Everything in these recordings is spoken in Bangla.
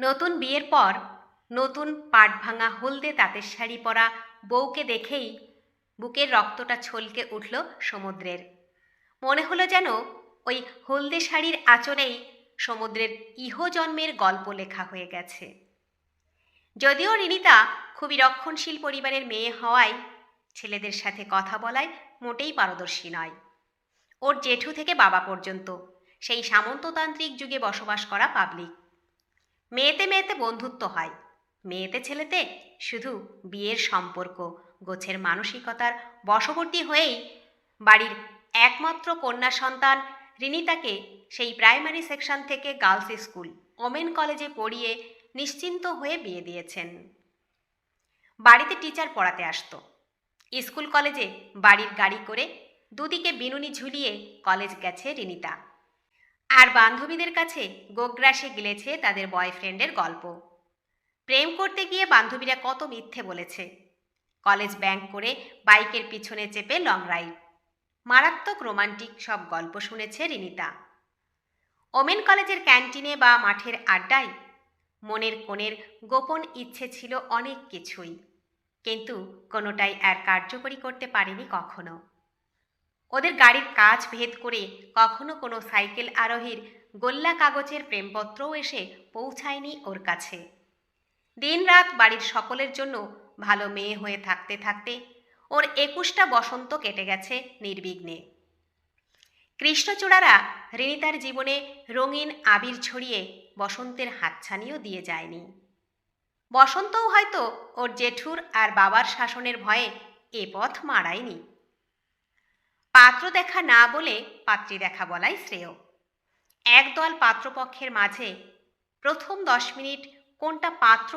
নতুন বিয়ের পর নতুন পাট ভাঙা হলদে তাঁতের শাড়ি পরা বউকে দেখেই বুকের রক্তটা ছলকে উঠল সমুদ্রের। মনে হলো যেন ওই হলদে শাড়ির আচরেই সমুদ্রের ইহজন্মের গল্প লেখা হয়ে গেছে। যদিও রিনিতা খুবই রক্ষণশীল পরিবারের মেয়ে হওয়ায় ছেলেদের সাথে কথা বলায় মোটেই পারদর্শী নয়। ওর জেঠু থেকে বাবা পর্যন্ত সেই সামন্ততান্ত্রিক যুগে বসবাস করা পাবলিক। মেয়েতে মেয়েতে বন্ধুত্ব হয়। মেয়েতে ছেলেতে শুধু বিয়ের সম্পর্ক, গোছের মানসিকতার বশবর্তী হয়েই বাড়ির একমাত্র কন্যা সন্তান রিনিতাকে সেই প্রাইমারি সেকশন থেকে গার্লস স্কুল, ওমেন কলেজে পড়িয়ে নিশ্চিন্ত হয়ে বিয়ে দিয়েছেন। বাড়িতে টিচার পড়াতে আসতো। স্কুল কলেজে বাড়ির গাড়ি করে দুদিকে বিনুনি ঝুলিয়ে কলেজ গেছে রিনিতা। আর বান্ধবীদের কাছে গোগ্রাসে গিলেছে তাদের বয়ফ্রেন্ডের গল্প। প্রেম করতে গিয়ে বান্ধবীরা কত মিথ্যে বলেছে। কলেজ ব্যাংক করে বাইকের পিছনে চেপে লং রাইড। মারাত্মক রোমান্টিক সব গল্প শুনেছে রিনিতা। ওমেন কলেজের ক্যান্টিনে বা মাঠের আড্ডায় মনের কোণের গোপন ইচ্ছে ছিল অনেক কিছুই, কিন্তু কোনোটাই আর কার্যকরী করতে পারেনি কখনো। ওদের গাড়ির কাজ ভেদ করে কখনো কোনো সাইকেল আরোহীর গোল্লা কাগজের প্রেমপত্রও এসে পৌঁছায়নি ওর কাছে। দিনরাত বাড়ির সকলের জন্য ভালো মেয়ে হয়ে থাকতে থাকতে ওর একুশটা বসন্ত কেটে গেছে নির্বিঘ্নে। কৃষ্ণচূড়ারা রিনিতার জীবনে রঙিন আবির ছড়িয়ে বসন্তের হাতছানিও দিয়ে যায়নি। বসন্তও হয়তো ওর জেঠুর আর বাবার শাসনের ভয়ে এ পথ মারায়নি পাত্র দেখা না বলে পাত্রী দেখা বলাই শ্রেয়। একদল পাত্রপক্ষের মাঝে প্রথম দশ মিনিট কোনটা পাত্র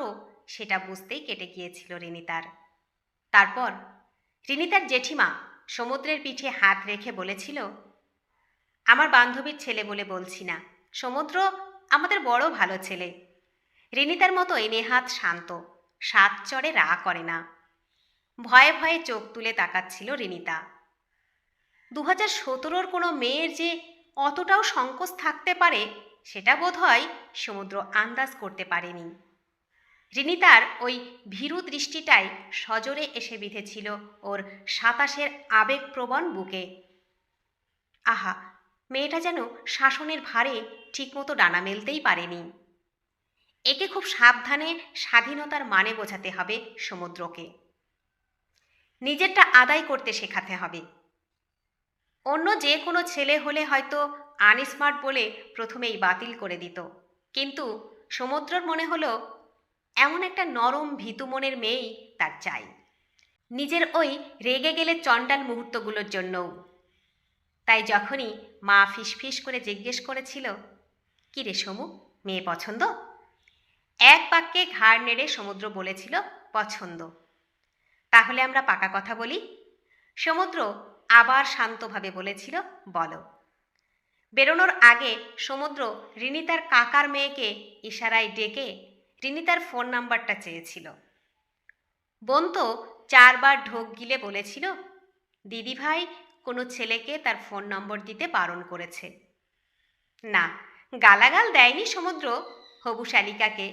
সেটা বুঝতেই কেটে গিয়েছিল রিনিতার। তারপর রিনিতার জেঠিমা সমুদ্রের পিঠে হাত রেখে বলেছিল, আমার বান্ধবীর ছেলে বলে বলছি না। সমুদ্র আমাদের বড় ভালো ছেলে রিনিতার মতো এনে হাত শান্ত, সাত চড়ে রা করে না। ভয়ে ভয়ে চোখ তুলে তাকাচ্ছিল রিনিতা। দু হাজার সতেরোর কোনো মেয়ের যে অতটাও সংকোচ থাকতে পারে, সেটা বোধ হয় সমুদ্র আন্দাজ করতে পারেনি। রিনিতার ওই ভীরু দৃষ্টিটাই সজোরে এসে বিঁধেছিল ওর সাতাশের আবেগপ্রবণ বুকে। আহা, মেয়েটা যেন শাসনের ভারে ঠিকমতো ডানা মেলতেই পারেনি। একে খুব সাবধানে স্বাধীনতার মানে বোঝাতে হবে সমুদ্রকে। নিজেরটা আদায় করতে শেখাতে হবে। অন্য যে কোনো ছেলে হলে হয়তো আনস্মার্ট বলে প্রথমেই বাতিল করে দিত। কিন্তু সমুদ্রর মনে হলো, এমন একটা নরম ভীতু মনের মেয়েই তার চাই। নিজের ওই রেগে গেলে চণ্ডাল মুহূর্তগুলোর জন্যও। তাই যখনই মা ফিসফিস করে জিজ্ঞেস করেছিল, কি রে সমু, মেয়ে পছন্দ? এক বাক্যে ঘাড় নেড়ে সমুদ্র বলেছিল, পছন্দ। তাহলে আমরা পাকা কথা বলি? সমুদ্র আবার শান্তভাবে বলেছিল, বলো। বেরোনোর আগে সমুদ্র রিনিতার কাকার মেয়েকে ইশারায় ডেকে রিনিতার ফোন নাম্বারটা চেয়েছিল। বোন তো চারবার ঢোক গিলে বলেছিল দিদিভাই কোনো ছেলেকে তার ফোন নম্বর দিতে বারণ করেছে। না, গালাগাল দেয়নি সমুদ্র, হবু শালিকাকে।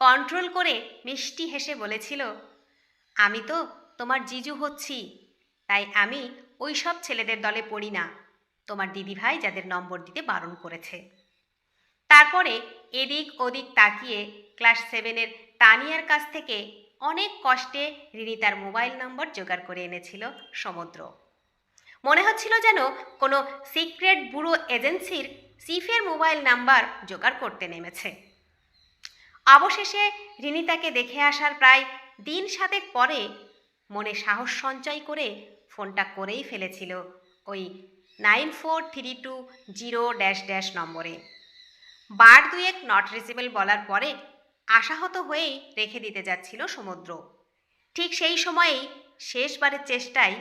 কন্ট্রোল করে মিষ্টি হেসে বলেছিল, আমি তো তোমার জিজু হচ্ছি, তাই আমি ওই সব ছেলেদের দলে পড়ি না। তোমার দিদিভাই যাদের নম্বর দিতে বারণ করেছে। তারপরে এদিক ওদিক তাকিয়ে ক্লাস সেভেনের তানিয়ার কাছ থেকে অনেক কষ্টে রিনি তার মোবাইল নম্বর জোগাড় করে এনেছিল সমুদ্র। মনে হচ্ছিল যেন কোনো সিক্রেট ব্যুরো এজেন্সির সিফের মোবাইল নাম্বার জোগাড় করতে নেমেছে। অবশেষে রিনি তাকে দেখে আসার প্রায় দিন সাতেক পরে মনে সাহস সঞ্চয় করে ফোনটা করেই ফেলেছিল ওই nine four three two zero dash dash নম্বরে। বার দুয়েক নট রিসিবল বলার পরে আশাহত হয়েই রেখে দিতে যাচ্ছিল সমুদ্র। ঠিক সেই সময়েই শেষবারের চেষ্টায়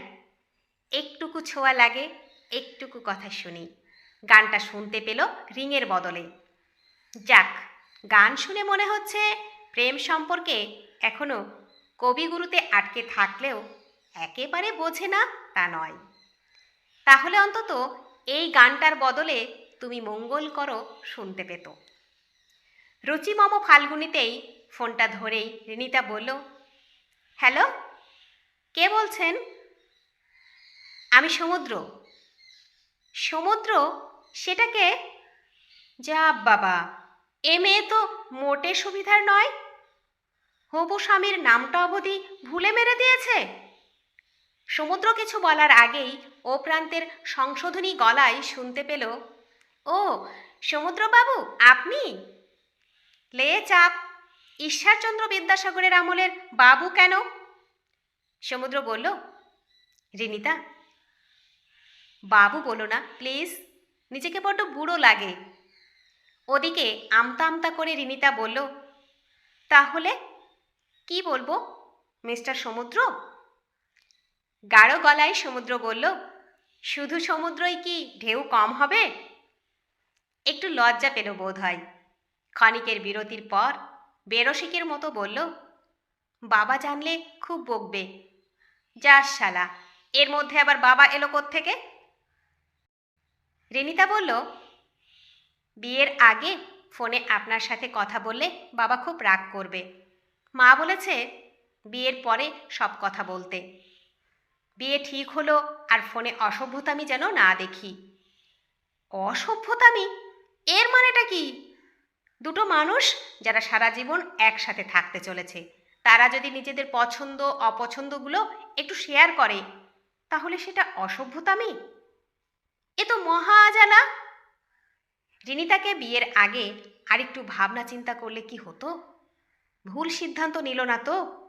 একটুকু ছোঁয়া লাগে, একটুকু কথা শুনি। গানটা শুনতে পেল রিংয়ের বদলে। যাক, গান শুনে মনে হচ্ছে প্রেম সম্পর্কে এখনও কবিগুরুতে আটকে থাকলেও একেবারে বোঝে না তা নয়। তাহলে অন্তত এই গানটার বদলে তুমি মঙ্গল করো শুনতে পেত। রুচিমম ফাল্গুনিতেই ফোনটা ধরেই রিনিতা বলল, হ্যালো, কে বলছেন? আমি সমুদ্র। সমুদ্র? সেটাকে যা বাবা, এ মেয়ে তো মোটে সুবিধার নয়। হবু স্বামীর নামটা অবধি ভুলে মেরে দিয়েছে? সমুদ্র কিছু বলার আগেই ও প্রান্তের সংশোধনী গলায় শুনতে পেল, ও, সমুদ্রবাবু, আপনি? লে, চাপ। ঈশ্বরচন্দ্র বিদ্যাসাগরের আমলের বাবু কেন? সমুদ্র বলল, রিনিতা, বাবু বলো না, প্লিজ। নিজেকে বড্ড বুড়ো লাগে। ওদিকে আমতা আমতা করে রিনিতা বলল, তাহলে কি বলব, মিস্টার সমুদ্র? গাঢ় গলায় সমুদ্র বলল, শুধু সমুদ্রই কি ঢেউ কম হবে? একটু লজ্জা পেল বোধ হয়। ক্ষণিকের বিরতির পর বেরসিকের মতো বলল, বাবা জানলে খুব বকবে। যাস শালা, এর মধ্যে আবার বাবা এলো থেকে রেনিতা বলল, বিয়ের আগে ফোনে আপনার সাথে কথা বললে বাবা খুব রাগ করবে। মা বলেছে বিয়ের পরে সব কথা বলতে। বিয়ে ঠিক হলো আর ফোনে অসভ্যতামি যেন না দেখি। অসভ্যতামি? এর মানেটা কি? দুটো মানুষ যারা সারা জীবন একসাথে থাকতে চলেছে, তারা যদি নিজেদের পছন্দ, অপছন্দগুলো একটু শেয়ার করে, তাহলে সেটা অসভ্যতামি? এ তো মহা আজালা। রিনিতাকে বিয়ের আগে আরেকটু ভাবনা চিন্তা করলে কি হতো? ভুল সিদ্ধান্ত নিল না তো?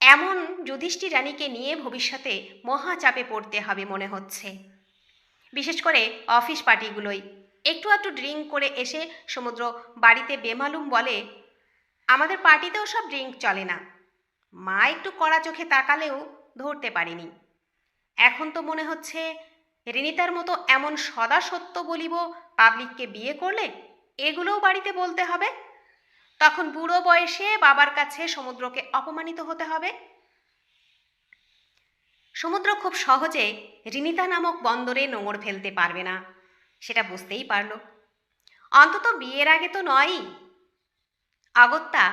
এমন যুধিষ্ঠি রানীকে নিয়ে ভবিষ্যতে মহা চাপে পড়তে হবে মনে হচ্ছে। বিশেষ করে অফিস পার্টিগুলোই। একটু একটু ড্রিঙ্ক করে এসে সমুদ্র বাড়িতে বেমালুম বলে, আমাদের পার্টিতেও সব ড্রিঙ্ক চলে না। মা একটু কড়া চোখে তাকালেও ধরতে পারিনি। এখন তো মনে হচ্ছে রিনিতার মতো এমন সদা সত্য বলিব পাবলিককে বিয়ে করলে এগুলোও বাড়িতে বলতে হবে। তখন বুড়ো বয়সে বাবার কাছে সমুদ্রকে অপমানিত হতে হবে। সমুদ্র খুব সহজে রিনিতা নামক বন্দরে নোঙর ফেলতে পারবে না, সেটা বুঝতেই পারল। অন্তত বিয়ের আগে তো নয়ই। অগত্যা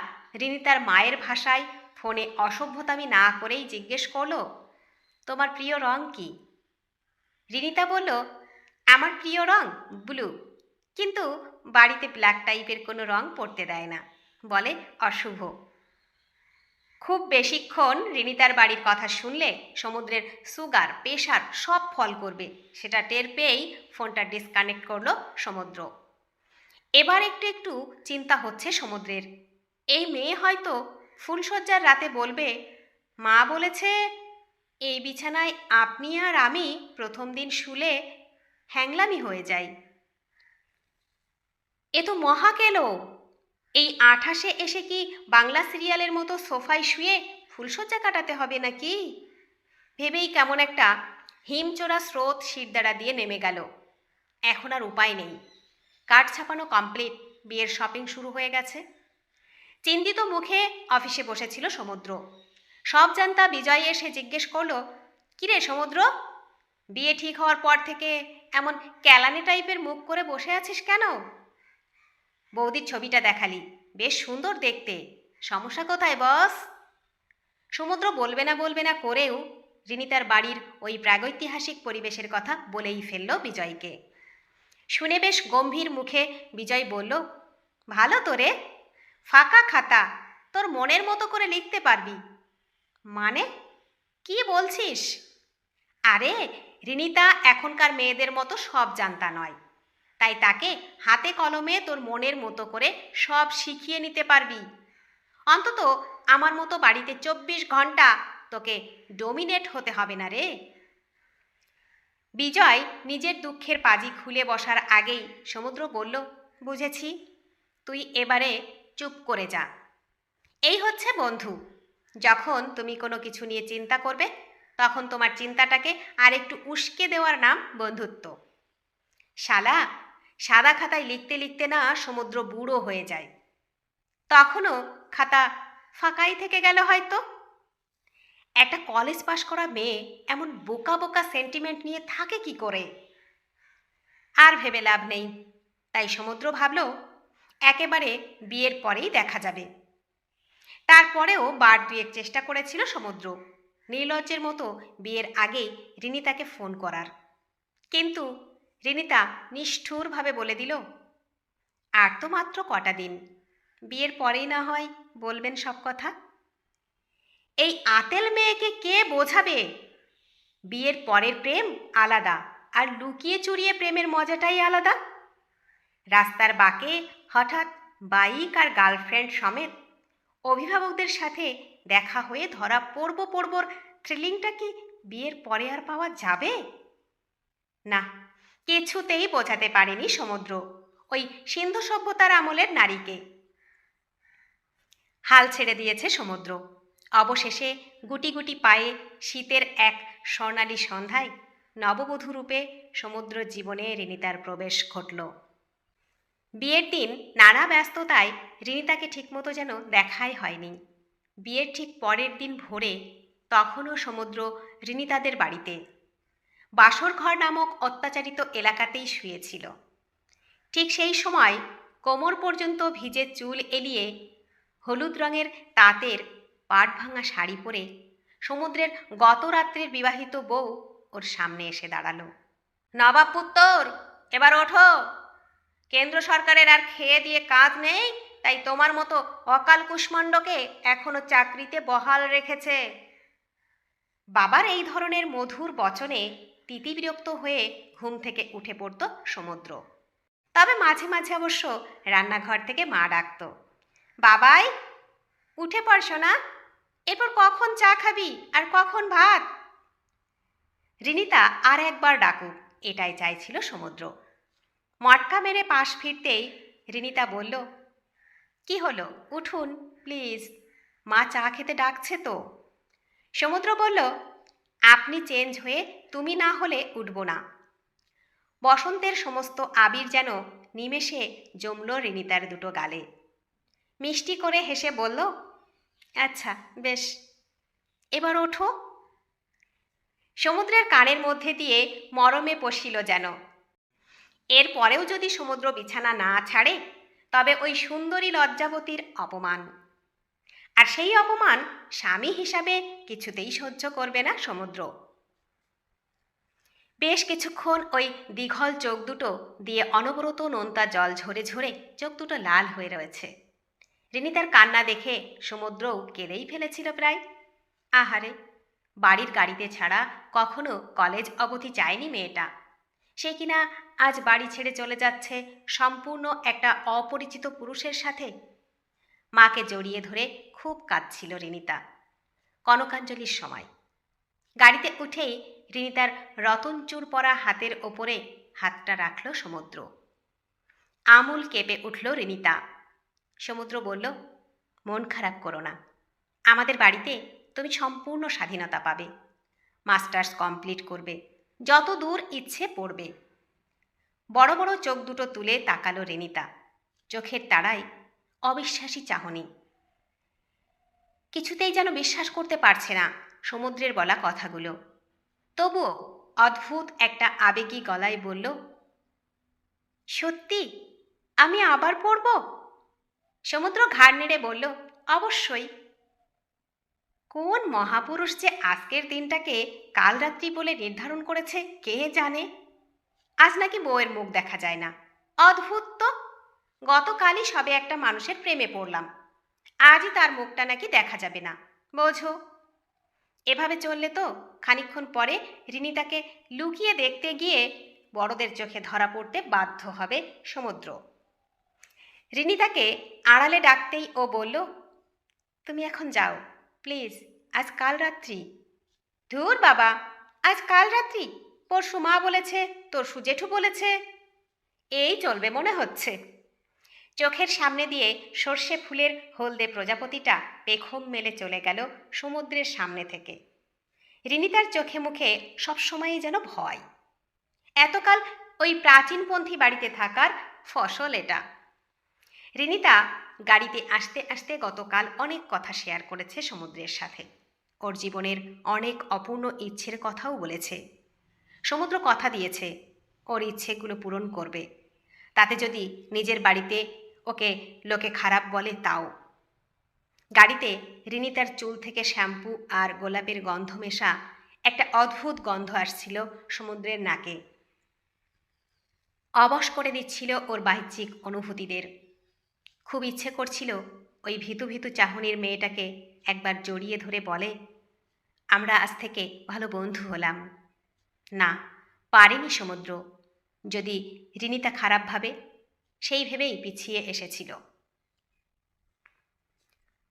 রিনিতার মায়ের ভাষায় ফোনে অসভ্যতামি না করেই জিজ্ঞেস করল, তোমার প্রিয় রং কি? রিনিতা বলল, আমার প্রিয় রং ব্লু, কিন্তু বাড়িতে ব্ল্যাক টাইপের কোনো রং পড়তে দেয় না। বলে, অশুভ। খুব বেশিক্ষণ রিনিতার বাড়ির কথা শুনলে সমুদ্রের সুগার প্রেশার সব ফল করবে। সেটা টের পেয়েই ফোনটা ডিসকানেক্ট করল সমুদ্র। এবার একটু একটু চিন্তা হচ্ছে সমুদ্রের। এই মেয়ে হয়তো ফুলশয্যার রাতে বলবে, মা বলেছে, এই বিছানায় আপনি আর আমি প্রথম দিন শুলে হ্যাংলামি হয়ে যাই। এ তো মহা কেলো এই আঠাশে এসে কি বাংলা সিরিয়ালের মতো সোফায় শুয়ে ফুলশয্যা কাটাতে হবে নাকি? ভেবেই কেমন একটা হিমচোরা স্রোত শিরদাঁড়া দিয়ে নেমে গেল। এখন আর উপায় নেই। কাঠ ছাপানো কমপ্লিট বিয়ের শপিং শুরু হয়ে গেছে। চিন্তিত মুখে অফিসে বসেছিল সমুদ্র। সব জানতা বিজয় এসে জিজ্ঞেস করল, কিরে সমুদ্র, বিয়ে ঠিক হওয়ার পর থেকে এমন ক্যালানি টাইপের মুখ করে বসে আছিস কেন? বৌদির ছবিটা দেখালি। বেশ সুন্দর দেখতে। সমস্যা কোথায়, বস? সমুদ্র বলবে না বলবে না করেও রিনিতার বাড়ির ওই প্রাগৈতিহাসিক পরিবেশের কথা বলেই ফেলল বিজয়কে। শুনে বেশ গম্ভীর মুখে বিজয় বলল, ভালো তো রে। ফাঁকা খাতা। তোর মনের মতো করে লিখতে পারবি। মানে? কি বলছিস? আরে রিনিতা এখনকার মেয়েদের মতো সব জানতা নয়। তাই তাকে হাতে কলমে তোর মনের মতো করে সব শিখিয়ে নিতে পারবি। অন্তত আমার মতো বাড়িতে চব্বিশ ঘণ্টা তোকে ডোমিনেট হতে হবে না রে। বিজয় নিজের দুঃখের পাজি খুলে বসার আগেই সমুদ্র বলল, বুঝেছি, তুই এবারে চুপ করে যা। এই হচ্ছে বন্ধু। যখন তুমি কোনো কিছু নিয়ে চিন্তা করবে, তখন তোমার চিন্তাটাকে আর একটু উস্কে দেওয়ার নাম বন্ধুত্ব। শালা সাদা খাতায় লিখতে লিখতে না সমুদ্র বুড়ো হয়ে যায়। তখনও খাতা ফাঁকাই থেকে গেল হয়তো। একটা কলেজ পাশ করা মেয়ে এমন বোকা বোকা সেন্টিমেন্ট নিয়ে থাকে কি করে? আর ভেবে লাভ নেই। তাই সমুদ্র ভাবল, একেবারে বিয়ের পরেই দেখা যাবে। তারপরেও বার দুয়েক চেষ্টা করেছিল সমুদ্র। নির্লজ্জের মতো বিয়ের আগেই রিনি তাকে ফোন করার। কিন্তু রিনিতা নিষ্ঠুরভাবে বলে দিল, আর তো মাত্র কটা দিন। বিয়ের পরেই না হয় বলবেন সব কথা? এই আতেল মেয়েকে কে বোঝাবে? বিয়ের পরের প্রেম আলাদা আর লুকিয়ে চুরিয়ে প্রেমের মজাটাই আলাদা? রাস্তার বাঁকে হঠাৎ বাইক আর গার্লফ্রেন্ড সমেত অভিভাবকদের সাথে দেখা হয়ে ধরা পড়ব পড়বর থ্রিলিংটা কি বিয়ের পরে আর পাওয়া যাবে? না কিছুতেই বোঝাতে পারেনি সমুদ্র। ওই সিন্ধু সভ্যতার আমলের নারীকে। হাল ছেড়ে দিয়েছে সমুদ্র। অবশেষে গুটি গুটি পায়ে শীতের এক স্বর্ণালী সন্ধ্যায় নববধূ রূপে সমুদ্র জীবনে রিনিতার প্রবেশ ঘটল। বিয়ের দিন নানা ব্যস্ততায় রিনিতাকে ঠিকমতো যেন দেখাই হয়নি। বিয়ের ঠিক পরের দিন ভোরে তখনও সমুদ্র রিনিতাদের বাড়িতে বাসর ঘর নামক অত্যাচারিত এলাকাতেই শুয়েছিল। ঠিক সেই সময় কোমর পর্যন্ত ভিজে চুল এলিয়ে হলুদ রঙের তাঁতের পাট ভাঙা শাড়ি পরে সমুদ্রের গত রাত্রের বিবাহিত বউ ওর সামনে এসে দাঁড়াল। নবাব পুত্তর, এবার ওঠো। কেন্দ্র সরকারের আর খেয়ে দিয়ে কাজ নেই, তাই তোমার মতো অকাল কুষ্মাণ্ডকে এখনও চাকরিতে বহাল রেখেছে। বাবার এই ধরনের মধুর বচনে তিতিবিরক্ত হয়ে ঘুম থেকে উঠে পড়ত সমুদ্র। তবে মাঝে মাঝে অবশ্য রান্নাঘর থেকে মা ডাকত, বাবাই, উঠে পড়ছো না এরপর কখন চা খাবি আর কখন ভাত? রিনিতা আর একবার ডাকুক, এটাই চাইছিল সমুদ্র। মটকা মেরে পাশ ফিরতেই রিনিতা বলল, কি হলো? উঠুন, প্লিজ। মা চা খেতে ডাকছে তো? সমুদ্র বলল আপনি চেঞ্জ হয়ে তুমি না হলে উঠব না। বসন্তের সমস্ত আবির যেন নিমেষে জমল রিনিতার দুটো গালে। মিষ্টি করে হেসে বলল আচ্ছা বেশ। এবার ওঠো। সমুদ্রের কানের মধ্যে দিয়ে মরমে পশিল যেন। এর পরেও যদি সমুদ্র বিছানা না ছাড়ে, তবে ওই সুন্দরী লজ্জাবতীর অপমান। আর সেই অপমান স্বামী হিসাবে কিছুতেই সহ্য করবে না সমুদ্র। বেশ কিছুক্ষণ ওই দীঘল চোখ দুটো দিয়ে অনবরত নোনতা জল ঝরে ঝরে চোখ দুটো লাল হয়ে রয়েছে। রিনিতার কান্না দেখে সমুদ্রও কেঁদেই ফেলেছিল প্রায়। আহারে, বাড়ির গাড়িতে ছাড়া কখনো কলেজ অবধি যায়নি মেয়েটা। সে কিনা আজ বাড়ি ছেড়ে চলে যাচ্ছে সম্পূর্ণ একটা অপরিচিত পুরুষের সাথে? মাকে জড়িয়ে ধরে খুব কাঁদছিল রিনিতা। কনকাঞ্জলির সময়। গাড়িতে উঠেই রিনিতার রতনচুর পরা হাতের ওপরে হাতটা রাখল সমুদ্র। আমুল কেঁপে উঠল রিনিতা। সমুদ্র বলল, মন খারাপ করো না। আমাদের বাড়িতে তুমি সম্পূর্ণ স্বাধীনতা পাবে। মাস্টার্স কমপ্লিট করবে। যত দূর ইচ্ছে পড়বে। বড় বড় চোখ দুটো তুলে তাকালো রেনিতা। চোখের তারায় অবিশ্বাসী চাহনি। কিছুতেই যেন বিশ্বাস করতে পারছে না সমুদ্রের বলা কথাগুলো। তবুও অদ্ভুত একটা আবেগী গলায় বলল, সত্যি? আমি আবার পড়ব? সমুদ্র ঘাড় নেড়ে বলল, অবশ্যই। কোন মহাপুরুষ যে আজকের দিনটাকে কাল রাত্রি বলে নির্ধারণ করেছে, কে জানে? আজ নাকি বউয়ের মুখ দেখা যায় না। অদ্ভুত তো! গতকালই সবে একটা মানুষের প্রেমে পড়লাম। আজই তার মুখটা নাকি দেখা যাবে না। বোঝো। এভাবে চললে তো খানিক্ষণ পরে রিনিতাকে লুকিয়ে দেখতে গিয়ে বড়দের চোখে ধরা পড়তে বাধ্য হবে সমুদ্র। রিনিতাকে আড়ালে ডাকতেই ও বলল, তুমি এখন যাও, প্লিজ, আজ কাল রাত্রি। ধুর বাবা, আজ কাল রাত্রি? পরশু মা বলেছে, তোর সুজেঠু বলেছে। এই চলবে মনে হচ্ছে। চোখের সামনে দিয়ে সর্ষে ফুলের হলদে প্রজাপতিটা পেখম মেলে চলে গেল সমুদ্রের সামনে থেকে। রিনিতার চোখে মুখে সবসময়ই যেন ভয়। এতকাল ওই প্রাচীনপন্থী বাড়িতে থাকার ফসল এটা। রিনিতা গাড়িতে আসতে আসতে গতকাল অনেক কথা শেয়ার করেছে সমুদ্রের সাথে। ওর জীবনের অনেক অপূর্ণ ইচ্ছের কথাও বলেছে। সমুদ্র কথা দিয়েছে, ওর ইচ্ছেগুলো পূরণ করবে। তাতে যদি নিজের বাড়িতে ওকে লোকে খারাপ বলে তাও। গাড়িতে রিনিতার চুল থেকে শ্যাম্পু আর গোলাপের গন্ধ মেশা একটা অদ্ভুত গন্ধ আসছিল সমুদ্রের নাকে। অবশ করে দিচ্ছিল ওর বাহ্যিক অনুভূতিদের। খুব ইচ্ছে করছিল ওই ভিতু ভীতু চাহনির মেয়েটাকে একবার জড়িয়ে ধরে বলে, আমরা আজ থেকে ভালো বন্ধু হলাম। না, পারেনি সমুদ্র। যদি রিনিতা খারাপ ভাবে সেই ভেবেই পিছিয়ে এসেছিল।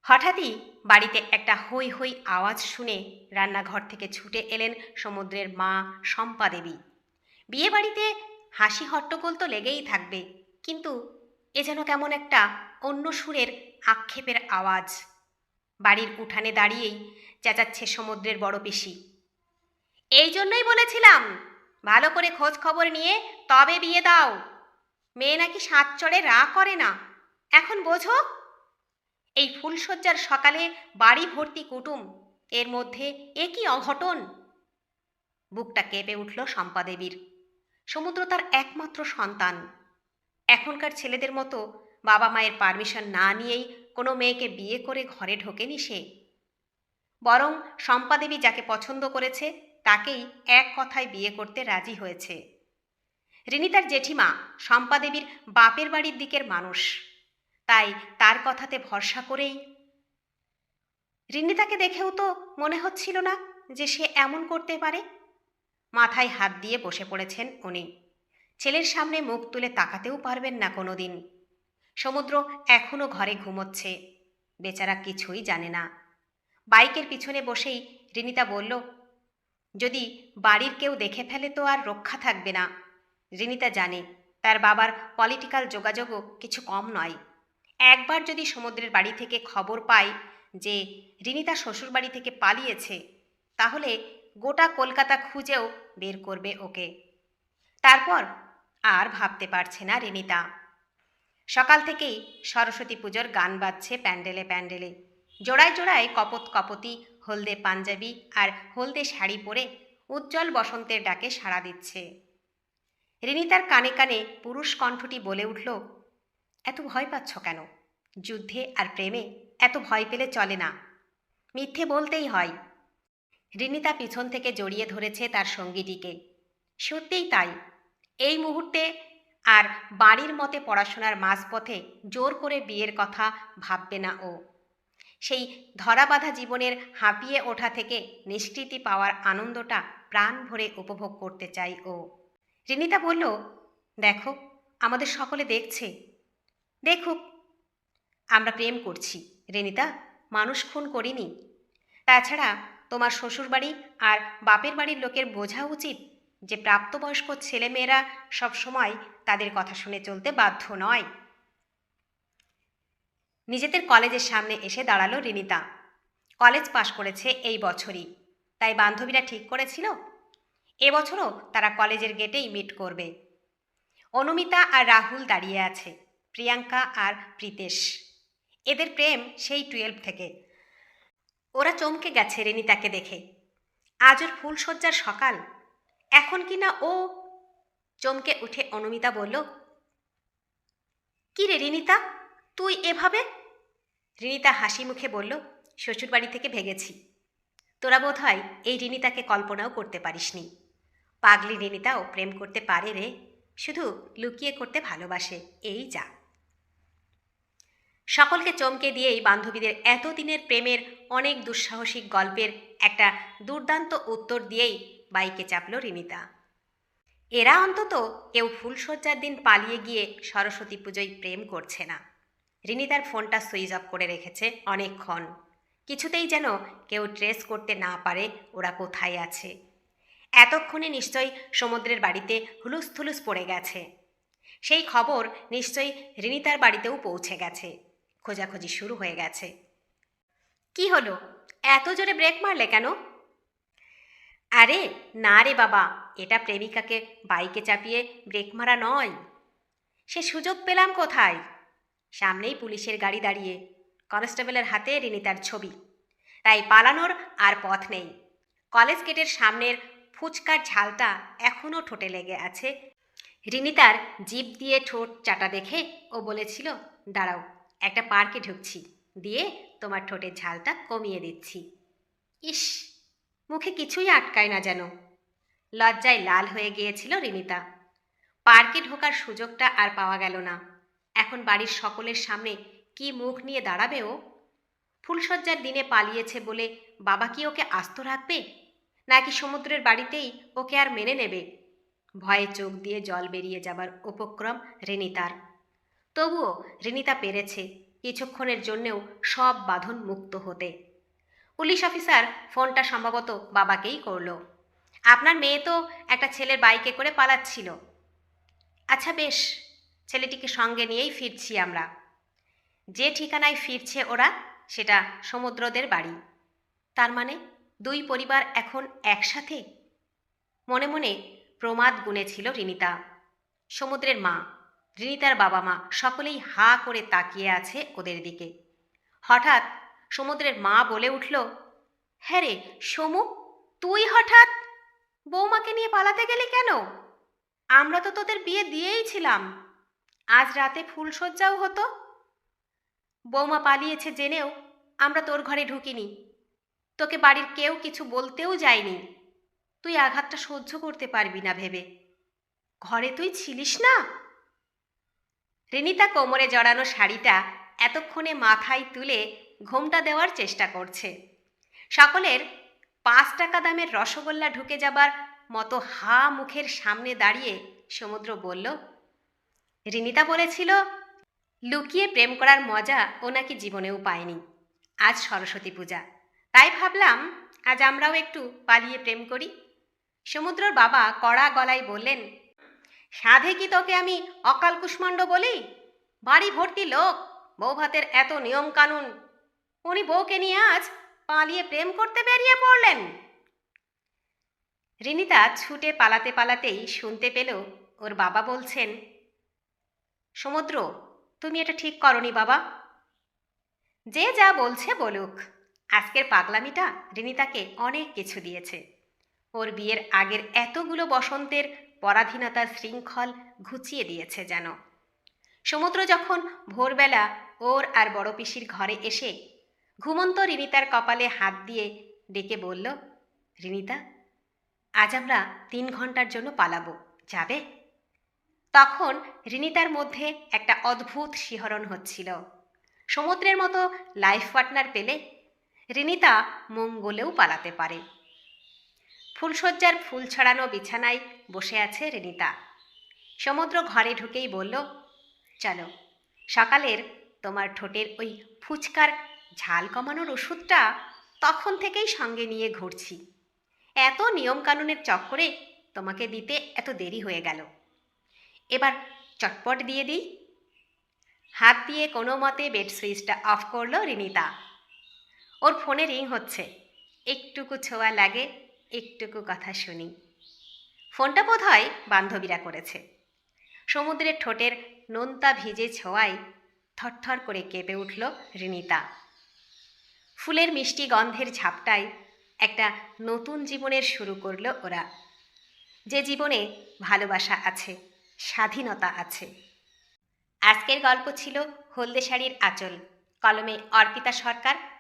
হঠাৎই বাড়িতে একটা হই হই আওয়াজ শুনে রান্নাঘর থেকে ছুটে এলেন সমুদ্রের মা শম্পা দেবী। বিয়ে বাড়িতে হাসি হট্টগোল তো লেগেই থাকবে, কিন্তু এ যেন কেমন একটা অন্য সুরের আক্ষেপের আওয়াজ। বাড়ির উঠানে দাঁড়িয়েই চেঁচাচ্ছে সমুদ্রের বড় পিসি। এই জন্যই বলেছিলাম, ভালো করে খোঁজ খবর নিয়ে তবে বিয়ে দাও। মেয়ে নাকি সাত চড়ে রা করে না। এখন বোঝো, এই ফুলশয্যার সকালে বাড়ি ভর্তি কুটুম, এর মধ্যে এ কি অঘটন? বুকটা কেঁপে উঠল শম্পাদেবীর সমুদ্র তার একমাত্র সন্তান। এখনকার ছেলেদের মতো বাবা মায়ের পারমিশন না নিয়েই কোনো মেয়েকে বিয়ে করে ঘরে ঢোকেনি সে। বরং শম্পাদেবী যাকে পছন্দ করেছে, তাকেই এক কথায় বিয়ে করতে রাজি হয়েছে। রিনি তার জেঠিমা শম্পাদেবীর বাপের বাড়ির দিকের মানুষ। তাই তার কথাতে ভরসা করেই রিনিতাকে দেখেও তো মনে হচ্ছিল না যে সে এমন করতে পারে। মাথায় হাত দিয়ে বসে পড়েছেন উনি। ছেলের সামনে মুখ তুলে তাকাতেও পারবেন না কোনো দিন সমুদ্র এখনও ঘরে ঘুমোচ্ছে। বেচারা কিছুই জানে না। বাইকের পিছনে বসেই রিনিতা বলল, যদি বাড়ির কেউ দেখে ফেলে তো আর রক্ষা থাকবে না। রিনিতা জানে, তার বাবার পলিটিক্যাল যোগাযোগও কিছু কম নয়। একবার যদি সমুদ্রের বাড়ি থেকে খবর পায় যে রিনিতা শ্বশুর বাড়ি থেকে পালিয়েছে, তাহলে গোটা কলকাতা খুঁজেও বের করবে ওকে। তারপর আর ভাবতে পারছে না রিনিতা। সকাল থেকেই সরস্বতী পুজোর গান বাজছে প্যান্ডেলে প্যান্ডেলে। জোড়ায় জোড়ায় কপত কপতি, হলদে পাঞ্জাবি আর হলদে শাড়ি পরে উজ্জ্বল বসন্তের ডাকে সাড়া দিচ্ছে। রিনিতার কানে কানে পুরুষ কণ্ঠটি বলে উঠল, এত ভয় পাচ্ছ কেন? যুদ্ধে আর প্রেমে এত ভয় পেলে চলে না। মিথ্যে বলতেই হয়। রিনিতা পিছন থেকে জড়িয়ে ধরেছে তার সঙ্গীটিকে। সত্যিই তাই। এই মুহূর্তে আর বাড়ির মতে পড়াশোনার মাঝপথে জোর করে বিয়ের কথা ভাববে না ও। সেই ধরাবাঁধা জীবনের হাঁপিয়ে ওঠা থেকে নিষ্কৃতি পাওয়ার আনন্দটা প্রাণ ভরে উপভোগ করতে চাই ও। রিনিতা বলল, দেখো, আমাদের সকলে দেখছে। দেখুক, আমরা প্রেম করছি। রেনিতা, মানুষ খুন করিনি। তাছাড়া তোমার শ্বশুরবাড়ি আর বাপের বাড়ির লোকের বোঝা উচিত যে প্রাপ্তবয়স্ক ছেলেমেয়েরা সবসময় তাদের কথা শুনে চলতে বাধ্য নয়। নিজেদের কলেজের সামনে এসে দাঁড়াল রিনিতা। কলেজ পাশ করেছে এই বছরই। তাই বান্ধবীরা ঠিক করেছিল? এবছরও তারা কলেজের গেটেই মিট করবে। অনুমিতা আর রাহুল দাঁড়িয়ে আছে, প্রিয়াঙ্কা আর প্রীতেশ। এদের প্রেম সেই টুয়েলভ থেকে। ওরা চমকে গেছে রেনিতাকে দেখে। আজ ওর ফুলশয্যার সকাল। এখন কি না ও? চমকে উঠে অনুমিতা বলল, কি রে রিনিতা? তুই এভাবে? রিনিতা হাসি মুখে বলল, শ্বশুরবাড়ি থেকে ভেগেছি। তোরা বোধ হয় এই রিনিতাকে কল্পনাও করতে পারিসনি। পাগলি রিনিতাও প্রেম করতে পারে রে, শুধু লুকিয়ে করতে ভালোবাসে, এই যা। সকলকে চমকে দিয়েই বান্ধবীদের এতদিনের প্রেমের অনেক দুঃসাহসিক গল্পের একটা দুর্দান্ত উত্তর দিয়েই বাইকে চাপল রিনিতা এরা অন্তত কেউ ফুলশয্যার দিন পালিয়ে গিয়ে সরস্বতী পুজোয় প্রেম করছে না। রিনিতার ফোনটা সুইচ অফ করে রেখেছে অনেকক্ষণ। কিছুতেই যেন কেউ ট্রেস করতে না পারে ওরা কোথায় আছে। এতক্ষণে নিশ্চয়ই সমুদ্রের বাড়িতে হুলুস থুলুস পড়ে গেছে। সেই খবর নিশ্চয়ই রিনিতার বাড়িতেও পৌঁছে গেছে। খোঁজাখুঁজি শুরু হয়ে গেছে। কি হলো? এত জোরে ব্রেক মারলে কেন? আরে, না রে বাবা, এটা প্রেমিকাকে বাইকে চাপিয়ে ব্রেক মারা নয়। সে সুযোগ পেলাম কোথায়? সামনেই পুলিশের গাড়ি দাঁড়িয়ে, কনস্টেবলের হাতে রিনিতার ছবি। তাই পালানোর আর পথ নেই। কলেজ গেটের সামনের ফুচকার ঝালটা এখনও ঠোঁটে লেগে আছে। রিনিতার জিভ দিয়ে ঠোঁট চাটা দেখে ও বলেছিল, দাঁড়াও, একটা পার্কে ঢুকছি, দিয়ে তোমার ঠোঁটের ঝালটা কমিয়ে দিচ্ছি। ইস, মুখে কিছুই আটকায় না যেন। লজ্জায় লাল হয়ে গিয়েছিল রিনিতা। পার্কে ঢোকার সুযোগটা আর পাওয়া গেল না। এখন বাড়ির সকলের সামনে কি মুখ নিয়ে দাঁড়াবে ও? ফুলশয্যার দিনে পালিয়েছে বলে বাবা কি ওকে আস্ত রাখবে? নাকি সমুদ্রের বাড়িতেই ওকে আর মেনে নেবে? ভয়ে চোখ দিয়ে জল বেরিয়ে যাবার উপক্রম রেনিতার তবুও রিনিতা পেরেছে কিছুক্ষণের জন্যেও সব বাঁধন মুক্ত হতে। পুলিশ অফিসার ফোনটা সম্ভবত বাবাকেই করল। আপনার মেয়ে তো একটা ছেলের বাইকে করে পালাচ্ছিল। আচ্ছা বেশ, ছেলেটিকে সঙ্গে নিয়েই ফিরছি আমরা। যে ঠিকানায় ফিরছে ওরা, সেটা সমুদ্রদের বাড়ি। তার মানে দুই পরিবার এখন একসাথে? মনে মনে প্রমাদ গুনেছিল রিনিতা। সমুদ্রের মা, রিনিতার বাবা মা সকলেই হা করে তাকিয়ে আছে ওদের দিকে। হঠাৎ সমুদ্রের মা বলে উঠল হ্যাঁ রে, সমু, তুই হঠাৎ বৌমাকে নিয়ে পালাতে গেলি কেন? আমরা তো তোদের বিয়ে দিয়েই ছিলাম। আজ রাতে ফুলসজ্জাও হতো। বৌমা পালিয়েছে জেনেও আমরা তোর ঘরে ঢুকিনি। তোকে বাড়ির কেউ কিছু বলতেও যায়নি। তুই আঘাতটা সহ্য করতে পারবি না ভেবে। ঘরে তুই ছিলিস না? রিনিতা কোমরে জড়ানো শাড়িটা এতক্ষণে মাথায় তুলে ঘোমটা দেওয়ার চেষ্টা করছে। সকলের পাঁচ টাকা দামের রসগোল্লা ঢুকে যাবার মতো হা মুখের সামনে দাঁড়িয়ে সমুদ্র বলল, রিনিতা বলেছিল, লুকিয়ে প্রেম করার মজা ও নাকি জীবনেও পায়নি। আজ সরস্বতী পূজা। তাই ভাবলাম, আজ আমরাও একটু পালিয়ে প্রেম করি। সমুদ্রর বাবা কড়া গলায় বললেন, সাধে কি তোকে আমি অকাল কুষ্মাণ্ড বলি? বাড়ি ভর্তি লোক বৌভাতের এত নিয়ম কানুন। উনি বউকে নিয়ে আজ পালিয়ে প্রেম করতে বেরিয়ে পড়লেন। রিনিতা ছুটে পালাতে পালাতেই শুনতে পেল ওর বাবা বলছেন, সমুদ্র, তুমি এটা ঠিক করনি বাবা। যে যা বলছে বলুক। আজকের পাগলামিটা রিনিতাকে অনেক কিছু দিয়েছে। ওর বিয়ের আগের এতগুলো বসন্তের পরাধীনতার শৃঙ্খল ঘুচিয়ে দিয়েছে যেন। সমুদ্র যখন ভোরবেলা ওর আর বড় পিসির ঘরে এসে ঘুমন্ত রিনিতার কপালে হাত দিয়ে ডেকে বলল, রিনিতা, আজ আমরা তিন ঘণ্টার জন্য পালাবো। যাবে? তখন রিনিতার মধ্যে একটা অদ্ভুত শিহরণ হচ্ছিল। সমুদ্রের মতো লাইফ পার্টনার পেলে রিনিতা মঙ্গলেও পালাতে পারে। ফুলশয্যার ফুল ছড়ানো বিছানায় বসে আছে রিনিতা। সমুদ্র ঘরে ঢুকেই বলল, চলো, সকালের তোমার ঠোঁটের ওই ফুচকার ঝাল কমানোর ওষুধটা তখন থেকেই সঙ্গে নিয়ে ঘুরছি। এত নিয়মকানুনের চক্করে তোমাকে দিতে এত দেরি হয়ে গেল। এবার চটপট দিয়ে দিই। হাত দিয়ে কোনো মতে বেড সুইচটা অফ করল রিনিতা। ওর ফোনে রিং হচ্ছে। একটুকু ছোঁয়া লাগে, একটুকু কথা শুনি। ফোনটা বোধ হয় বান্ধবীরা করেছে। সমুদ্রের ঠোঁটের নোনতা ভিজে ছোঁয়ায় থরথর করে কেঁপে উঠল রিনিতা। ফুলের মিষ্টি গন্ধের ঝাপটায় একটা নতুন জীবনের শুরু করল ওরা। যে জীবনে ভালোবাসা আছে, স্বাধীনতা আছে। আজকের গল্প ছিল হলদে শাড়ির আঁচল, কলমে অর্পিতা সরকার